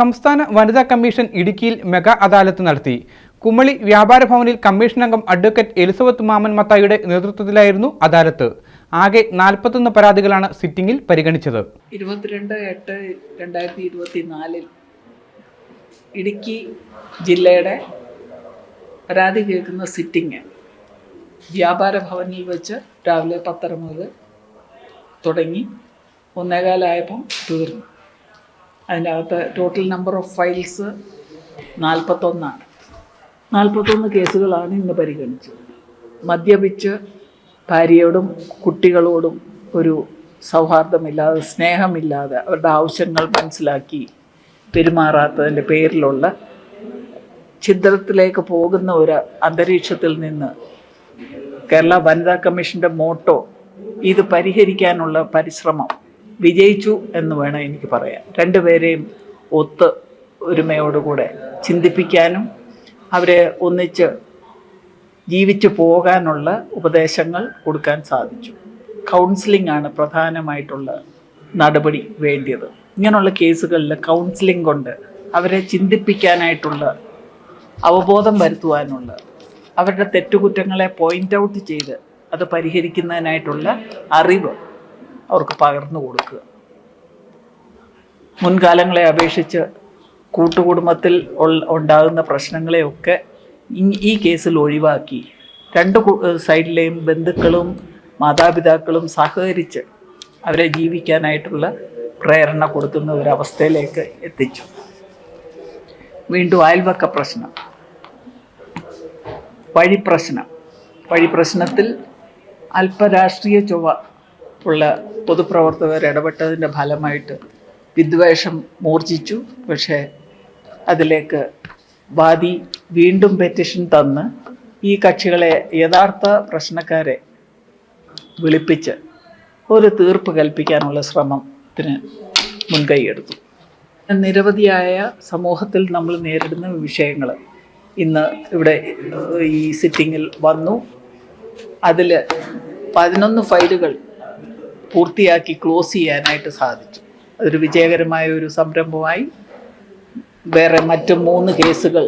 സംസ്ഥാന വനിതാ കമ്മീഷൻ ഇടുക്കിയിൽ മെഗാ അദാലത്ത് നടത്തി. കുമളി വ്യാപാര ഭവനിൽ കമ്മീഷൻ അംഗം അഡ്വക്കേറ്റ് എലിസബത്ത് മാമൻ മത്തായിയുടെ നേതൃത്വത്തിലായിരുന്നു അദാലത്ത്. ആകെ നാൽപ്പത്തൊന്ന് പരാതികളാണ് സിറ്റിംഗിൽ പരിഗണിച്ചത്. ഇരുപത്തിരണ്ട് എട്ട് രണ്ടായിരത്തി ഇരുപത്തി നാലിൽ ഇടുക്കി ജില്ലയുടെ പരാതി കേൾക്കുന്ന സിറ്റിംഗ് വ്യാപാര ഭവനിൽ വെച്ച് രാവിലെ പത്തര മുതൽ തുടങ്ങി ഒന്നേകാലായപ്പം തീർന്നു. അതിനകത്ത് ടോട്ടൽ നമ്പർ ഓഫ് ഫയൽസ് നാൽപ്പത്തൊന്നാണ് നാൽപ്പത്തൊന്ന് കേസുകളാണ് ഇന്ന് പരിഗണിച്ചത്. മദ്യപിച്ച് ഭാര്യയോടും കുട്ടികളോടും ഒരു സൗഹാർദ്ദമില്ലാതെ സ്നേഹമില്ലാതെ അവരുടെ ആവശ്യങ്ങൾ മനസ്സിലാക്കി പെരുമാറാത്തതിന്റെ പേരിലുള്ള ചിത്രത്തിലേക്ക് പോകുന്ന ഒരു അന്തരീക്ഷത്തിൽ നിന്ന് കേരള വനിതാ കമ്മീഷന്റെ മോട്ടോ ഇത് പരിഹരിക്കാനുള്ള പരിശ്രമം വിജയിച്ചു എന്ന് വേണം എനിക്ക് പറയാൻ. രണ്ടുപേരെയും ഒത്ത് ഒരുമയോടുകൂടെ ചിന്തിപ്പിക്കാനും അവരെ ഒന്നിച്ച് ജീവിച്ചു പോകാനുള്ള ഉപദേശങ്ങൾ കൊടുക്കാൻ സാധിച്ചു. കൗൺസിലിംഗ് ആണ് പ്രധാനമായിട്ടുള്ള നടപടി വേണ്ടിയത്. ഇങ്ങനെയുള്ള കേസുകളിൽ കൗൺസിലിംഗ് കൊണ്ട് അവരെ ചിന്തിപ്പിക്കാനായിട്ടുള്ള അവബോധം വരുത്തുവാനുള്ള അവരുടെ തെറ്റുകുറ്റങ്ങളെ പോയിന്റ് ഔട്ട് ചെയ്ത് അത് പരിഹരിക്കുന്നതിനായിട്ടുള്ള അറിവ് അവർക്ക് പകർന്നു കൊടുക്കുക. മുൻകാലങ്ങളെ അപേക്ഷിച്ച് കൂട്ടുകുടുംബത്തിൽ ഉണ്ടാകുന്ന പ്രശ്നങ്ങളെയൊക്കെ ഈ- കേസിൽ ഒഴിവാക്കി. രണ്ട് സൈഡിലെയും ബന്ധുക്കളും മാതാപിതാക്കളും സഹകരിച്ച് അവരെ ജീവിക്കാനായിട്ടുള്ള പ്രേരണ കൊടുക്കുന്ന ഒരവസ്ഥയിലേക്ക് എത്തിച്ചു. വീണ്ടും അയൽവക്ക പ്രശ്നം. വഴി പ്രശ്നം. വഴി പ്രശ്നത്തിൽ ചൊവ്വ ഉള്ള പൊതുപ്രവർത്തകർ ഇടപെട്ടതിന്റെ ഫലമായിട്ട് വിദ്വേഷം മൂർജിച്ചു പക്ഷേ അതിലേക്ക് വാദി വീണ്ടും പെറ്റിഷൻ തന്ന് ഈ കക്ഷികളെ യഥാർത്ഥ പ്രശ്നക്കാരെ വിളിപ്പിച്ച് ഒരു തീർപ്പ് കൽപ്പിക്കാനുള്ള ശ്രമത്തിന് മുൻകൈയെടുത്തു നിരവധിയായ സമൂഹത്തിൽ നമ്മൾ നേരിടുന്ന വിഷയങ്ങൾ ഇന്ന് ഇവിടെ ഈ സിറ്റിങ്ങിൽ വന്നു. അതിൽ പതിനൊന്ന് ഫയലുകൾ പൂർത്തിയാക്കി ക്ലോസ് ചെയ്യാനായിട്ട് സാധിച്ചു. അതൊരു വിജയകരമായ ഒരു സംരംഭമായി വേറെ മറ്റു മൂന്ന് കേസുകൾ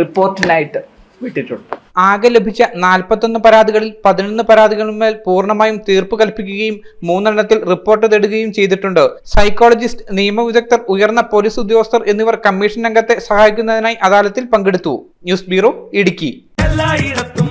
റിപ്പോർട്ടിനായിട്ട് വിട്ടിട്ടുണ്ട്. ആകെ ലഭിച്ച നാൽപ്പത്തൊന്ന് പരാതികളിൽ പതിനൊന്ന് പരാതികളിന്മേൽ പൂർണമായും തീർപ്പ് കൽപ്പിക്കുകയും മൂന്നെണ്ണത്തിൽ റിപ്പോർട്ട് തേടുകയും ചെയ്തിട്ടുണ്ട്. സൈക്കോളജിസ്റ്റ് നിയമവിദഗ്ധർ ഉയർന്ന പോലീസ് ഉദ്യോഗസ്ഥർ എന്നിവർ കമ്മീഷൻ അംഗത്തെ സഹായിക്കുന്നതിനായി അദാലത്തിൽ പങ്കെടുത്തു. News bureau Idukki. എല്ലായിടത്തും